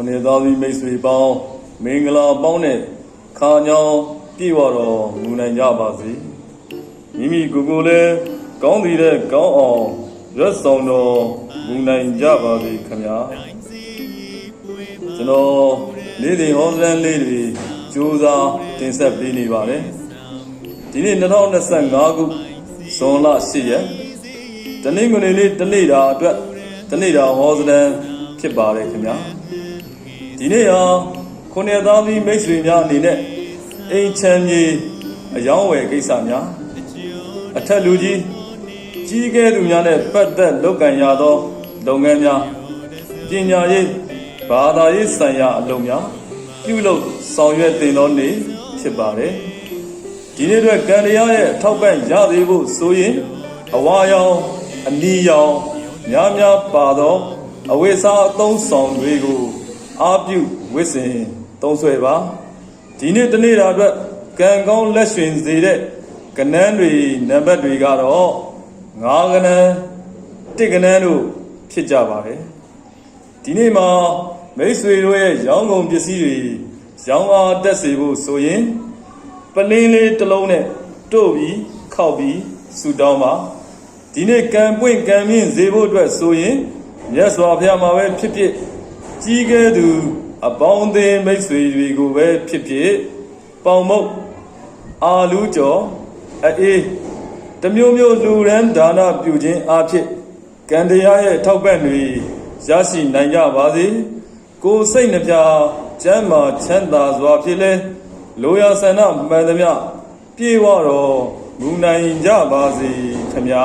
ခုနှစ်သားသမီးမိတ်ဆွေပေါင်းမင်္ဂလာပေါင်းနဲ့ခါညောင်းပြည့်ဝတော်မူနိုင်ကြပါစေမိမိကိုယ်ကိုယ်လည်းကောင်းသည်တဲ့ကောင်းအောင်ရွတ်ဆောင်တော်မူနိုင်ကြပါစေခင်ဗျာကျွန်တော်နေ့စဉ်ဟောစတန်လေးတွေစူးစမ်းတင်ဆက်ပေးနေပါတယ်ဒီနေ့2025ခုဇွန်လ10ရက်တနင်္ဂနွေနေ့တနေ့တာအတွက်တနေ့တာဟောစတန်ဖြစ်ပါတယ်ခင်ဗျာ ဒီနေ့ဟာခုနှစ်သားသမီးမိတ်ဆွေများအနေနဲ့အိမ်ချမ်းကြီးအယောင်းဝယ်ကိစ္စများအထက်လူကြီးကြီးကဲသူများနဲ့ပတ်သက်လုပ်ကံရသောလုပ်ငန်းများပညာရေးဘာသာရေးဆိုင်ရာအလုပ်များပြုလုပ်ဆောင်ရွက်တင်သောနေ့ဖြစ်ပါတယ်ဒီနေ့အတွက်ကံတရားရဲ့အထောက်ပံ့ရသေးဖို့ဆိုရင်အဝါရောင်အနီရောင်များများပါသောအဝိစားအသုံးဆောင်တွေကို အာပြုဝစ်စင်သုံးဆွဲပါဒီနေ့တနေ့တာအတွက်ကံကောင်းလက်ရှင်စေတဲ့ကနန်းတွေနံပါတ်တွေကတော့ငါးကနန်းတစ်ကနန်းတို့ဖြစ်ကြပါတယ်ဒီနေ့မှာမိတ်ဆွေတို့ရဲ့ရောင်းကုန်ပစ္စည်းတွေရောင်းအားတက်စေဖို့ဆိုရင်ပလင်းလေးတစ်လုံးနဲ့တို့ပြီးခောက်ပြီးဆူတောင်းပါဒီနေ့ကံပွင့်ကံမြင့်စေဖို့အတွက်ဆိုရင်မြတ်စွာဘုရားမှာပဲဖြစ်ဖြစ် ကြီးကဲသူအပေါင်းအသင်းမိတ်ဆွေတွေကိုပဲဖြစ်ဖြစ်ပေါင်မုတ်အာလူးကျော်အေးတမျိုးမျိုးလူရန်ဒါနပြုခြင်းအဖြစ်ကံတရားရဲ့ထောက်ပံ့တွေရရှိနိုင်ကြပါစေကိုယ်စိတ်နှပြချမ်းသာချမ်းသာစွာဖြစ်လဲလိုရာဆန္ဒမှန်သမျှပြေဝတော်မူနိုင်ကြပါစေခမညာ